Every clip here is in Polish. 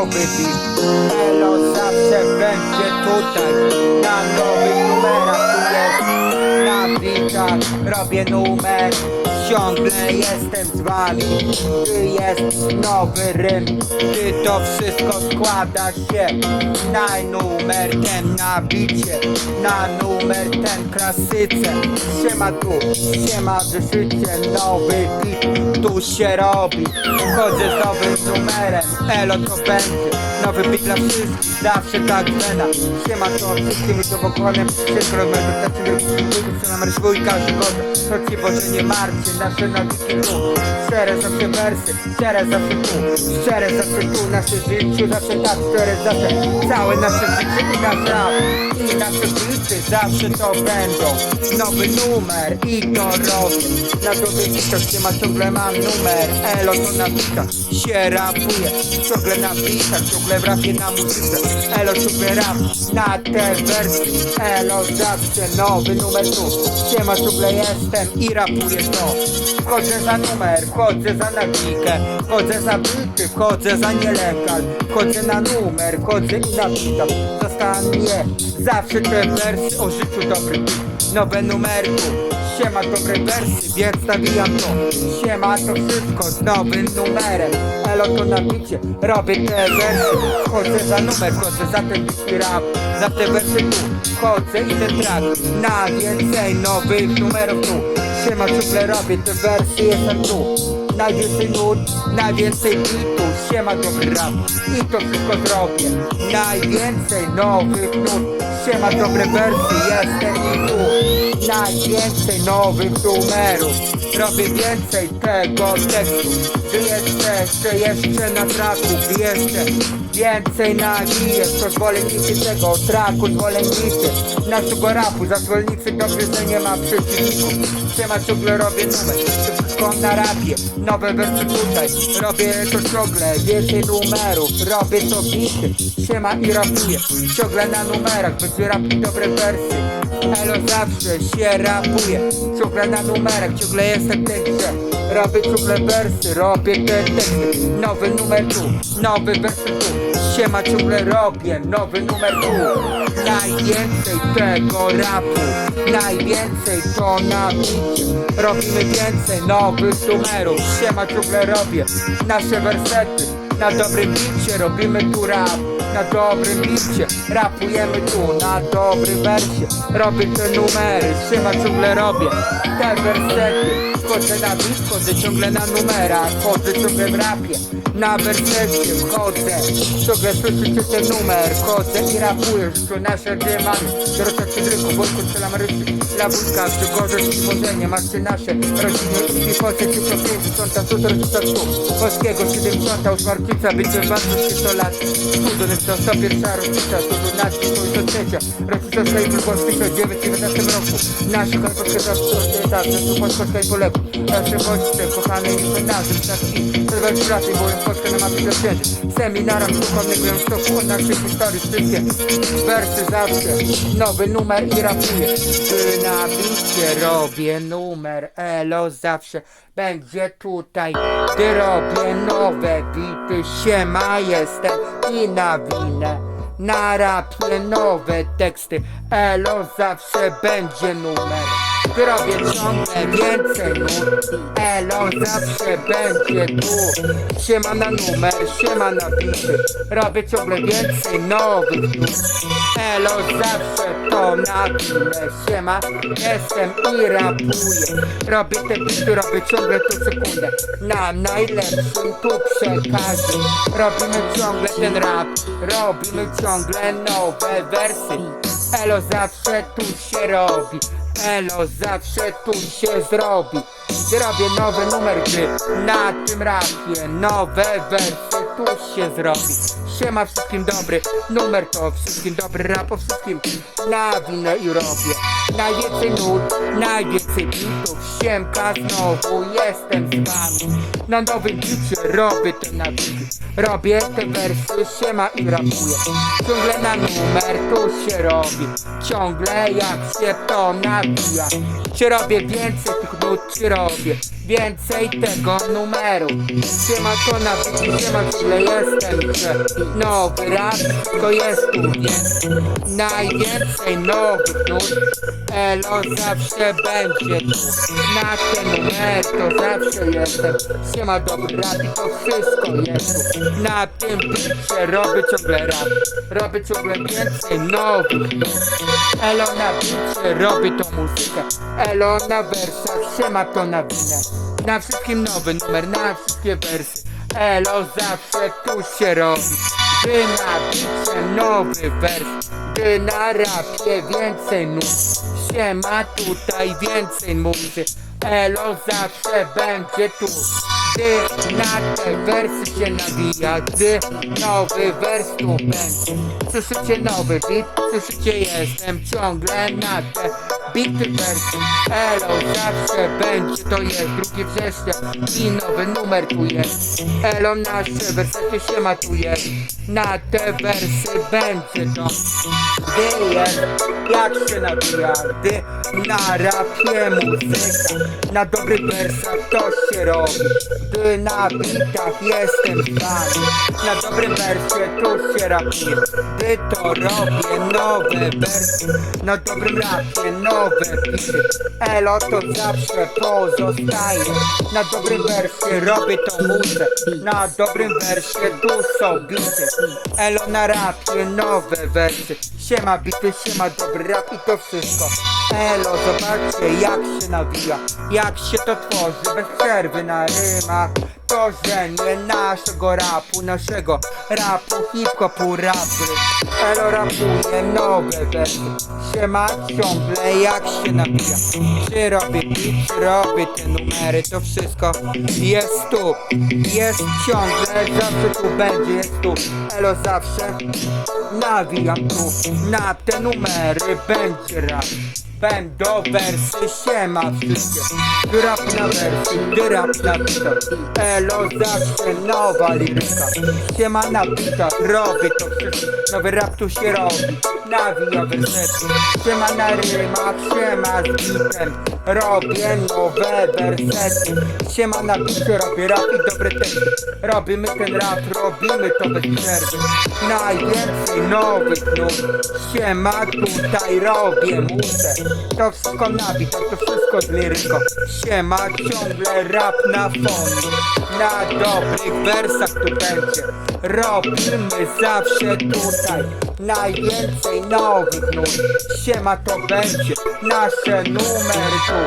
nowy beat Elo zawsze będzie tutaj Na nowych numerach tu jest. Na bitach robię numer Ciągle jestem z wami. Gdy jest nowy rym? Gdy to wszystko składa się Na numer ten? Na bicie Na numer ten klasyce. Siema tu, siema życie Nowy beat. Tu się robi. Chodzę z nowym numerem. Elo to będzie Nowy beat dla wszystkich Zawsze tak wena Siema to wszystkim już pokochanym Wszystko rozmawiam Wystarczy Ludzie co nam ryswójka Żywota To ci Boże nie martwcie Nasze nowiki tu. Szczere zawsze wersy Szczere zawsze tu. Szczere zawsze tu Nasze życiu zawsze tak Szczere zawsze. Całe nasze życie i nasz rap I nasze bity Zawsze to będą. Nowy numer I to robię Na dobie bitach się ma ciągle mam numer. Elo to na bitach się rapuje. Ciągle na bitach Ciągle w rapie na muzyce. Elo ciągle rap Na te wersy. Elo zawsze nowy numer tu. Siema ciągle jestem i rapuję to. Wchodzę za numer, wchodzę za nawikę Wchodzę za bity, wchodzę za nielegal Wchodzę na numer, wchodzę i na bitach Zawsze te wersy o życiu dobrym. Nowe numery tu Siema dobre wersy, więc nawijam to. Siema to wszystko z nowym numerem. Elo to nabicie, robię te wersy Chodzę za numer, chodzę za ten bity rap. Za te wersy tu, chodzę i ten track Na więcej nowych numerów tu. Siema ciągle robię te wersy, jestem tu Najwięcej nut, najwięcej bitów Siema dobry rap i to wszystko zrobię. Najwięcej nowych nut Siema dobre wersy, jestem i tu. Najwięcej nowych numerów Robię więcej tego tekstu. Gdy jeszcze, jeszcze na traku Gdy jeszcze więcej nawiję To zwolennicy tego traku, zwolennicy Naszego rapu, za zwolennicy dobrze, że nie ma przeciwników. Siema ciągle robię numer Wszystko na rapie Nowe wersy tutaj. Robię to ciągle, więcej numerów Robię to bity. Siema i rapuję. Ciągle na numerach, będzie rap i dobre wersy. Elo zawsze się rapuje. Ciągle na numerach, ciągle jestem ten grze Robię ciągle wersy, robię te teksty. Nowy numer tu, nowy wersy tu Siema ciągle robię, nowy numer tu Najwięcej tego rapu Najwięcej to na bicie Robimy więcej nowych numerów. Siema ciągle robię nasze wersety. Na dobrym bicie robimy tu rap na dobrym bicie Rapujemy tu na dobrym wersie. Robię te numery, siema ciągle robię Te wersety Wchodzę na bit, wchodzę ciągle na numerach Wchodzę ciągle w rapie Na wersecie wchodzę Ciągle słyszycie ten numer Wchodzę i rapuję, że nasze dymany Dorota Cydryku, Wojko, strzelam ryczy Labulka, Grzegorze, Tworzenie Macie nasze rodziny. I poce Ci to 50, tu to tu. Polskiego 70, Markica, będzie bardzo 300 lat. Studiony to 101 rodzica, tu 12, to jest trzecia. Rodzica swojej wyborcy w 19 roku. Nasze konflikty zawsze tak, tu Polska i poległ Nasze bodźce, kochane i nasze Znaczki, serwer pracy, byłem Polskę na mapie do księży Seminarem duchownych byłem w toku od naszej historii Wszystkie. Wersy zawsze. Nowy numer i rapuję. Gdy na bicie robię numer. Elo zawsze będzie tutaj. Gdy robię nowe bity Siema jestem. I na rapie nowe teksty. Elo zawsze będzie numer Robię ciągle więcej nut Elo zawsze będzie tu. Siema na numer, siema na bity Robię ciągle więcej nowych nut. Elo zawsze to nawinę Siema, jestem i rapuję. Robię te bity, robię ciągle to sekundę. Na najlepszym tu przekazie. Robimy ciągle ten rap. Robimy ciągle nowe wersy. Elo zawsze tu się robi Elo zawsze tu się zrobi. Gdy robię nowy numer gry. Na tym rapie nowe wersy tu się zrobi. Siema wszystkim dobry. Numer to wszystkim dobry rap o wszystkim. Nawinę i robię Najwięcej nut, najwięcej bitów. Siemka znowu jestem z wami. Na nowym bicie robię te nawiki Robię te wersy, siema i rapuję Ciągle na numer tu się robi. Ciągle jak się to nabija Czy robię więcej tych nut, czy robię Więcej tego numeru. Siema to na siema źle jestem że Nowy rap to jest tu więc Najwięcej nowych nut. Elo zawsze będzie tu Na ten numer to zawsze jestem. Siema dobry rap i to wszystko jest tu. Na tym bicie robię ciągle rap Robię ciągle więcej nowych nut. Elo na bicie robię tą muzykę. Elo na wersach siema to na winę Na wszystkim nowy numer, na wszystkie wersy. Elo zawsze tu się robi. Gdy na bicie nowy wers Gdy na rapie więcej nut Siema tutaj więcej muzy. Elo zawsze będzie tu. Gdy na te wersy się nawija Gdy nowy wers tu będzie. Słyszycie nowy beat, słyszycie jestem ciągle na te wersy Elo zawsze będzie, to jest 2 września. I nowy numer tu jest. Elo nasze wersety się matuje Na te wersy będzie to. Gdy jest, jak się nawija Gdy na rapie muzyka Na dobrych wersach to się robi. Gdy na bitach jestem fan Na dobrym wersie tu się rapuje Gdy to robię nowe wersy Na dobrym rapie nowe bity Elo to zawsze pozostaje Na dobrym wersie robię to muzę Na dobrym wersie tu są bity Elo na rapie nowe wersy Siema bity, siema dobry rap i to wszystko. Elo zobaczcie jak się nawija Jak się to tworzy. Bez przerwy na rymach to, że nie naszego rapu, naszego rapu, hip-hopu, rapy Elo rapuje nowe wersy Siema ciągle jak się nabija Czy robię beat, czy robię te numery To wszystko jest tu. Jest ciągle, zawsze tu będzie, jest tu. Elo zawsze nawijam tu. Na te numery będzie rap Będą wersy, siema wszystkie. Rap na wersy, rap na bitach Elo zawsze nowa liryka Siema na bitach, robię to wszystko. Nowy rap tu się robi. Nawija wersety Siema na rymach, siema z bitem Robię nowe wersety. Siema na bicie, robię rap i dobre teksty Robimy ten rap, robimy to bez przerwy. Najwięcej nowych nut. Siema tutaj robię muzę. To wszystko nabita, to wszystko z liryką. Siema ciągle rap na fonie Na dobrych wersach tu będzie. Robimy zawsze tutaj Najwięcej nowych nut. Siema to będzie Nasze numery tu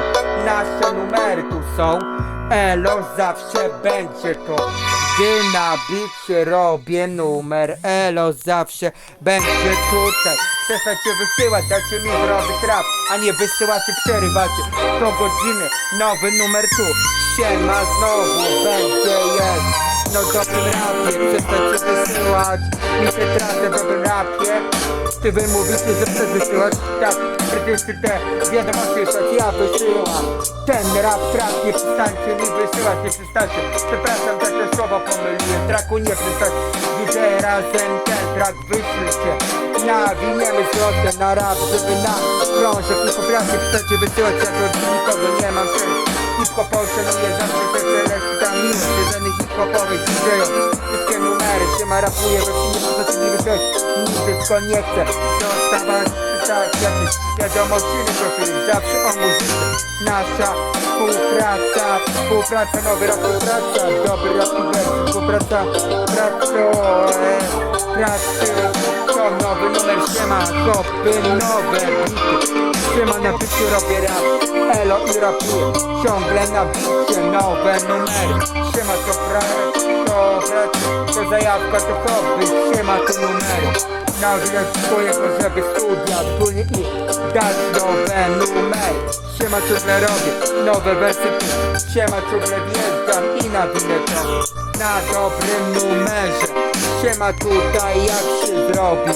Nasze numery tu są. Elo zawsze będzie to. Gdy na bicie robię numer. Elo zawsze będzie tutaj. Przestańcie wysyłać, dajcie mi zrobić rap A nie wysyłacie, przerywacie. To godziny, nowy numer tu. Siema znowu będzie jest No dobrym rapie, przestańcie wysyłać Mi się tracę dobrym rapie. Ty wy mówicie, że chcesz wysyłać Tak, przecież te wiadomości coś ja wysyłam. Ten rap trap, nie przestańcie mi wysyłać, nie przestańcie Przepraszam, że te słowa pomyliłem Traku nie przestańcie Razem ten trak wyślijcie Nawiniemy złotę na rap, żeby na krążek Nie potrafię przestańcie wysyłać, jak od nikogo nie mam czegoś Hip-hopowy szanuję zawsze te cele Tam minus jedynych hip-hopowych DJ-ów. Wszystkie numery, się ma rapuje We filmie to co nie wyszedł. Nigdy tylko nie chcę Dostawać tak jakieś wiadomości Profili zawsze o muzyce. Nasza współpraca. Współpraca, nowy rap, współpraca. Dobry wersy, współpraca Pracoe Pracy To nowy numer. Siema Kopy, nowe bity Siema na bicie robię rap. Elo i rapuję. Ciągle na bicie nowe numery. Siema to praca To praca To zajawka to hobby Siema to numery Nawijam swojego, żeby studia były i dać nowe numery. Siema ciągle robię? Nowe wersy tu Siema ciągle wjeżdżam i nawinę to Na dobrym numerze. Siema tutaj jak się zrobi?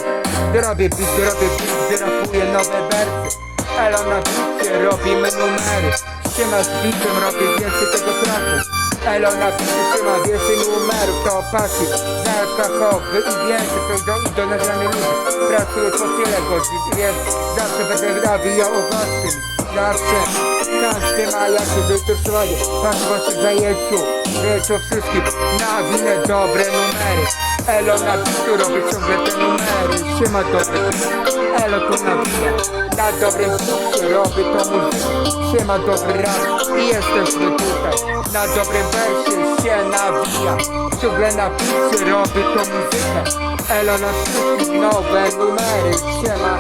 Robię beat, robię beat, rapuję nowe wersy. Elo na bicie robimy numery. Siema z bitem robię więcej tego traku Elo na siema więcej numerów To pasji, zalkachowy i więcej idą i do nagrania ludzi Pracuję po tyle godzin Więc zawsze będę nawijał o was tym Zawsze Każdy ma jakieś zainteresowanie Każdy w waszym zajęciu Wie to wszystkim. Na winę dobre numery. Elo na bitu robi ciągle te numery. Siema dobre. Elo to na winę. Na dobrym robi to muzykę. Siema dobry raz I jesteśmy tutaj Na dobrym wersie się nawija. Ciągle na bicie robi to muzykę. Elo na wszystkich nowe numery Siema.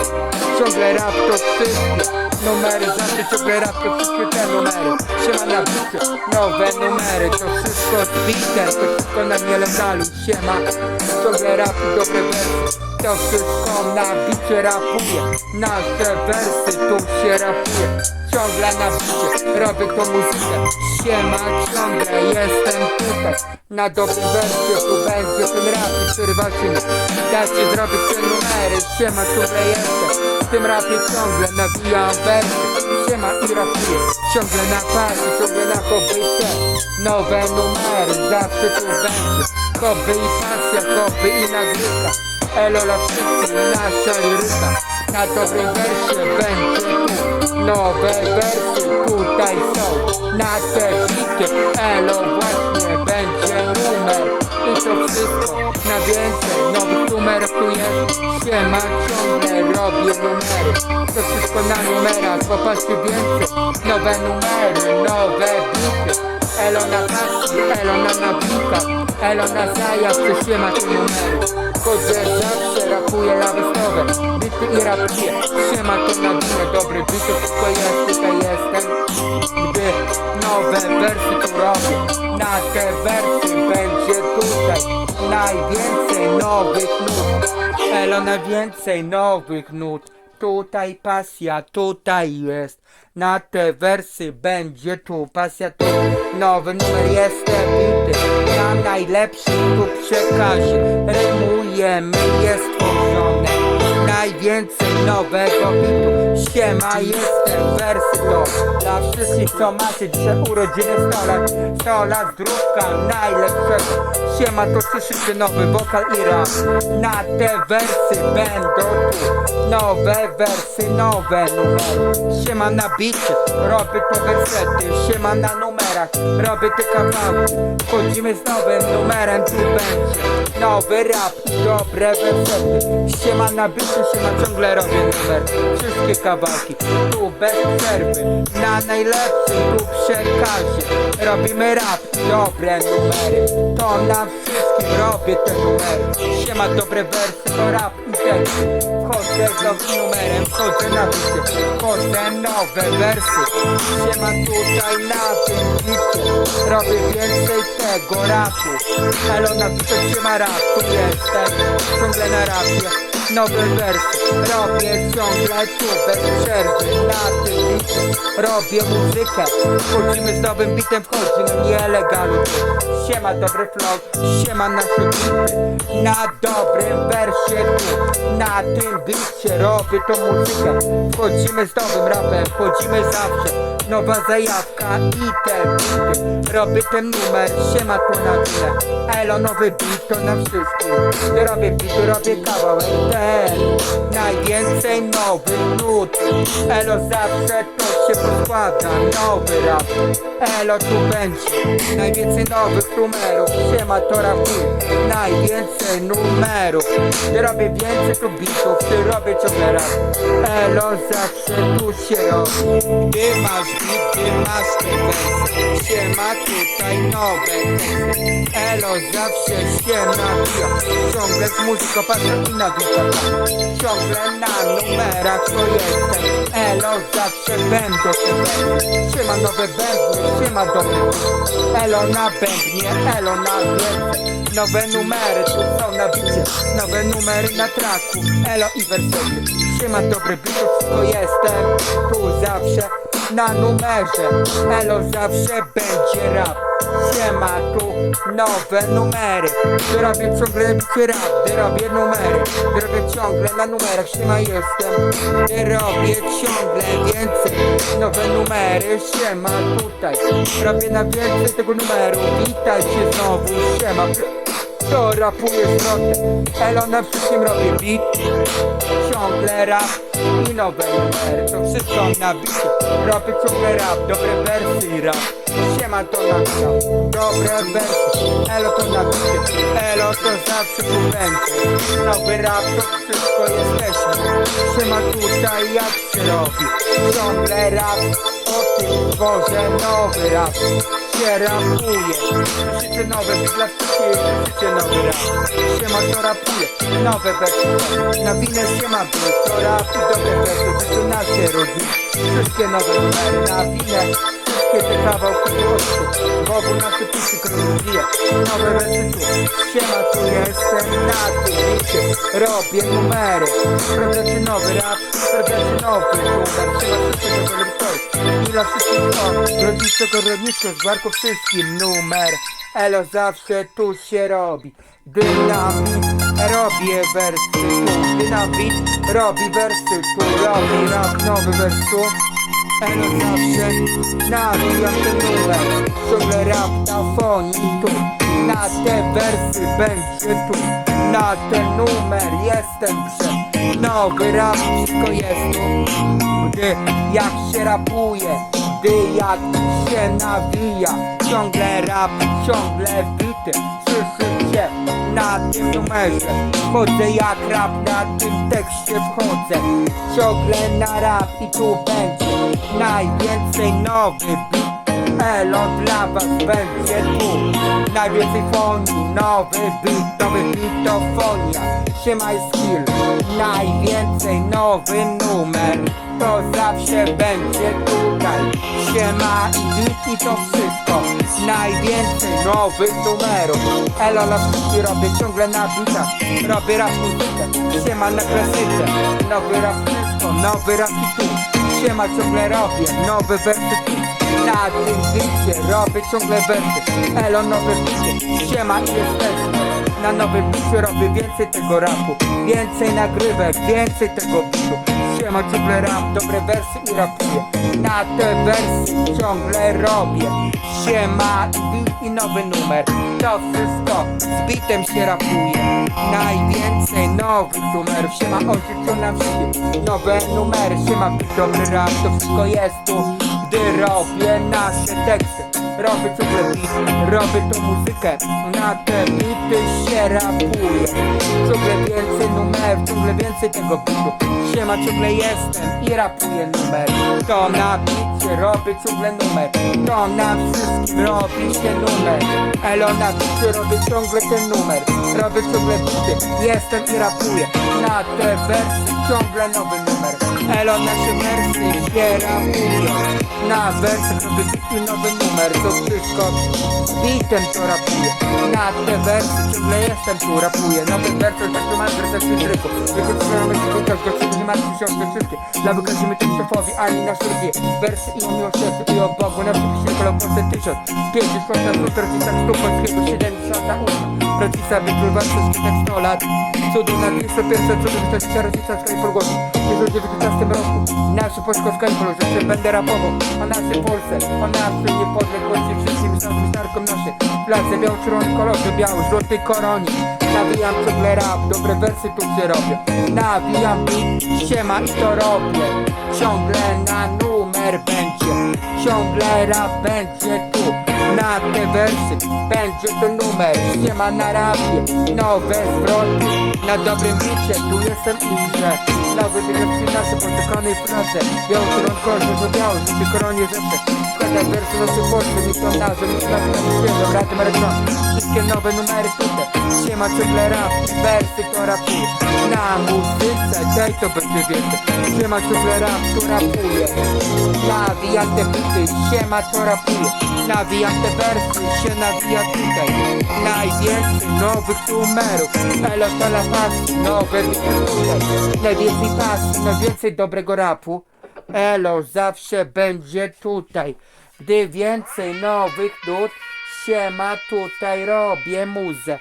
Ciągle rap to wszystkie Numery. Zawsze ciągle rap to wszystkie te numery. Siema na bicie Nowe numery. To wszystko zbite To wszystko na nielegalu Siema. Ciągle rap i dobre wersy To wszystko na bicie rapuje. Nasze wersy tu się rapuje. Ciągle na bicie Robię to muzykę. Siema ciągle jestem tutaj Na dobrym wersie tu będzie ten rap Który walczymy. Dajcie zrobić te numery. Siema ciągle jestem. W tym rapie ciągle nawijam wersy. Siema i rapuję Ciągle na party, ciągle na kobietę Nowe numery, zawsze tu będzie. Koby i pasja, koby i nagrywka Elo dla wszystkich, nasza liryka Na dobrym wersie będzie tu Nowe wersy. Tutaj są Na te hity. Elo właśnie będzie numer. I to wszystko na więcej. Nowych numerów tu jest. Siema ciągle robię numery. To wszystko na numerach, popatrzcie więcej. Nowe numery, nowe bity Elo na pasji, elo na nawika Elo na zajazd, to siema te numery Chodzę zawsze, rapuję lawestowe Bity i rapuję, siema to na dnie Dobry bit, to wszystko jest, tutaj jestem. Gdy nowe wersy tu robię Na te wersy będzie tutaj Najwięcej nowych nut. Elo na więcej nowych nut Tutaj pasja, tutaj jest. Na te wersy będzie tu pasja. Tu Nowy numer jestem bity Na najlepszym tu przekazie Rymujemy, jest tworzone Najwięcej nowego bitu Siema, jestem wersy to Dla wszystkich co macie dzisiaj urodziny 100 lat 100 lat najlepszego Siema, to słyszycie nowy wokal i rap. Na te wersy będą tu Nowe wersy, nowe numery. Siema na bicie, robię to wersety Siema na numerach, robię te kawałki. Wchodzimy z nowym numerem, tu będzie Nowy rap dobre wersety. Siema na bicie, siema ciągle robię numer. Wszystkie kawałki, tu bez przerwy. Na najlepszym tu przekazie Robimy rap. Dobre numery To na wszystkim robię te numery. Siema dobre wersy, to rap i teksty Wchodzę z nowym numerem, wchodzę na bicie Wchodzę nowe wersy. Siema tutaj na tym bicie Robię więcej tego rapu. Elo na bicie, siema rap, tu jestem. Ciągle na rapie Nowe wersy. Robię ciągle tu bez przerwy. Na tym bicie Robię muzykę. Wchodzimy z nowym bitem, wchodzimy nielegalu Siema dobry flow, siema nasze bity Na dobrym wersie tu. Na tym bicie robię tą muzykę. Wchodzimy z nowym rapem, wchodzimy zawsze. Nowa zajawka i te bity Robię ten numer, siema tu na tyle. Elo nowy beat to na wszystkim. Robię beat, robię kawałek ten Najwięcej nowych nut. Elo zawsze to się podkłada Nowy rap. Elo tu będzie Najwięcej nowych numerów. Siema to rapuję Najwięcej numerów. Gdy robię więcej tu bitów Ty robię ciągle rap. Elo zawsze tu się robi. Gdy masz bit, gdy masz te wersy Siema tutaj nowe teksty Elo zawsze się nawija Ciągle z muzyką patrzę i nawija Ciągle na numerach to jestem. Elo zawsze będą wersy Siema nowe bębny, dobry beat. Elo na bębnie, elo na więcej Nowe numery tu są na bicie. Nowe numery na traku. Elo i wersety. Siema dobry to wszystko jestem. Tu zawsze na numerze. Elo zawsze będzie rap. Siema tu nowe numery. Gdy robię ciągle bicie rap Gdy robię numery. Gdy robię ciągle na numerach Siema jestem. Gdy robię ciągle więcej. Nowe numery Siema tutaj. Robię na więcej tego numeru. Witajcie znowu Siema to rapuję zwrotnie Elo na wszystkim robię beat. Ciągle rap i nowe numery. To wszystko na bicie. Robię ciągle rap, dobre wersy rap. Siema to na dobre wersy Elo to na bicie. Elo to zawsze będzie. Nowy rap to wszystko jesteśmy. Siema tutaj jak się robi? Ciągle rap. O tym tworzę nowy rap się rapuje Życie nowe, dla wszystkich życie nowy rap. Siema to rapuje, nowe wersy Na winę siema był, to rap i dobre wersy Zaczyna się rodzić, wszystkie nowe numery Na winę, te kawałki głosu Bogu nasze pisy króluje, nowe wersy Siema tu jestem na tym bicie. Robię numery, sprawdzacie nowy rap. Sprawdzacie nowy numer, siema wszystkie nowe lektory i dla wszystkich to Rodzice gorowniczko z barku wszystkim numer. Elo zawsze tu się robi. Dynamit. Robię wersy. Tu Dynamit. Robi wersy. Tu Robi rap. Nowy wers tu Elo zawsze nawijam ten numer Ciągle rap na fonii tu. Na te wersy będzie tu. Na ten numer jestem przed. Nowy rap wszystko jest gdy jak się rapuje, gdy jak się nawija Ciągle rap, ciągle bity, słyszycie na tym numerze. Wchodzę jak rap, na tym tekście wchodzę. Ciągle na rap i tu będzie najwięcej nowy Elo dla was będzie tu. Najwięcej fonii, nowy beat, nowy beat to fonia Siema i skill, najwięcej nowy numer. To zawsze będzie tutaj. Siema i i to wszystko. Najwięcej nowych numerów. Elo na wszystkich robię ciągle na bitach. Robię rap muzykę, siema na klasyce. Nowy rap wszystko, nowy rap i tu. Siema ciągle robię, nowe wersy tu Na tym bicie robię ciągle wersy Elo nowe bicie, siema jesteśmy. Na nowym bicie robię więcej tego rapu. Więcej nagrywek, więcej tego bitu. Siema ciągle rap, dobre wersy i rapuję. Na te wersy ciągle robię. Siema i i nowy numer. To wszystko z bitem się rapuje. Najwięcej nowych numerów. Siema oczy nam wszystkim Nowe numery, siema dobry rap To wszystko jest tu Gdy robię nasze teksty Robię ciągle beat, robię tą muzykę Na te bity się rapuje Ciągle więcej numerów, ciągle więcej tego bitu. Siema ciągle jestem i rapuję numer To na bicie robię ciągle numer To na wszystkim robi się numer. Elo na bicie robię ciągle ten numer. Robię ciągle bity, jestem i rapuję. Na te wersy ciągle nowy numer. Elo nasze wersy się rapuje Na wersach robię bity nowy numer To wszystko z bitem to rapuję Na te wersy ciągle jestem tu rapuję. Nowe wersy tak to mam wersy tryku Wykorzystamy się wykaż go nie martw się o te wszystkie. Dla wykażemy tekstofowi ani na szurgie Wersy i o miłosierdziu i o Bogu Na wszystkich się kolą tysiąc. Pięćdziesiąt czwarta szósta rodzica stu polskiego Siedemdziesiąta ósma. Rodzica wykrywa wszystkich tak sto lat. Cudu na 201 cudu wystawicia rodzica skali Polgłosu W 1919 roku Nasze Polsko w skali Polgłosu Że będę rapował o naszej Polsce O naszej niepodległości. Wszystkim znajomym narkom naszej Place biało-czerwony kolorze Biały, złoty koronie Nawijam ciągle rap Dobre wersy tu się robię Nawijam beat Siema i to robię. Ciągle na numer będzie Ciągle rap będzie Na te wersy będzie to numer. Siema na rapie Nowe zwroty. Na dobrym bicie Tu jestem i grze Nowy dyrekcji nasze potykane w pracy Biały kolor kolor, że biały Że ty koronie zawsze Składa wersy są nazwy, nie są nazwy na świeżo Rady Maraton Wszystkie nowe numery tutaj Siema ciągle rap Wersy to rapuje Na muzyce Tej to będzie więcej. Siema ciągle rap Tu rapuje. Nawijam te bity Siema to rapuje. Nawijam te wersy Się nawija tutaj. Najwięcej nowych numerów. Elo to la pasji Nowe bity tutaj. Najwięcej pasji Najwięcej dobrego rapu. Elo zawsze będzie tutaj Gdy więcej nowych nut Siema tutaj robię muzę.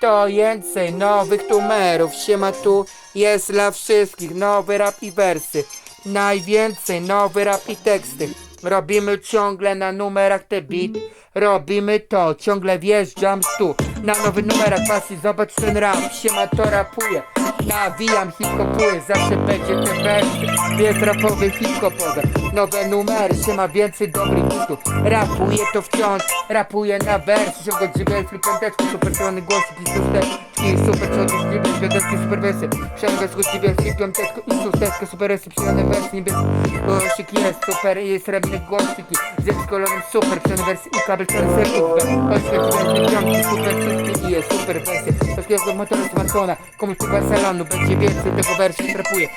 To więcej nowych numerów Siema tu jest dla wszystkich Nowy rap i wersy. Najwięcej nowy rap i teksty. Robimy ciągle na numerach te beat. Robimy to, ciągle wjeżdżam tu. Na nowy numerach pasji, zobacz ten rap Siema to rapuje Nawijam hip-hopuję, zawsze będzie te wersy Jest rapowy hip-hopowe Nowe numery, siema więcej dobrych bitów Rapuję to wciąż, rapuję na wersy Ciągle dźwigaj flipenteczku, super czerwony głosik i Super głosik, wiadoczki, super wersy Przemogę skutliwie flipenteczku i szósteczkę Super wersy, wersy, niebieski Głosik jest super, jest srebrny głosiki Z kolorem super, przyjemne wersy i kabel czarny serków Chodźmy, piątki, super wszystkie i jest super wersy Polskiego motoru smartfona, komuś tu salonu Będzie więcej tego wersji trapuje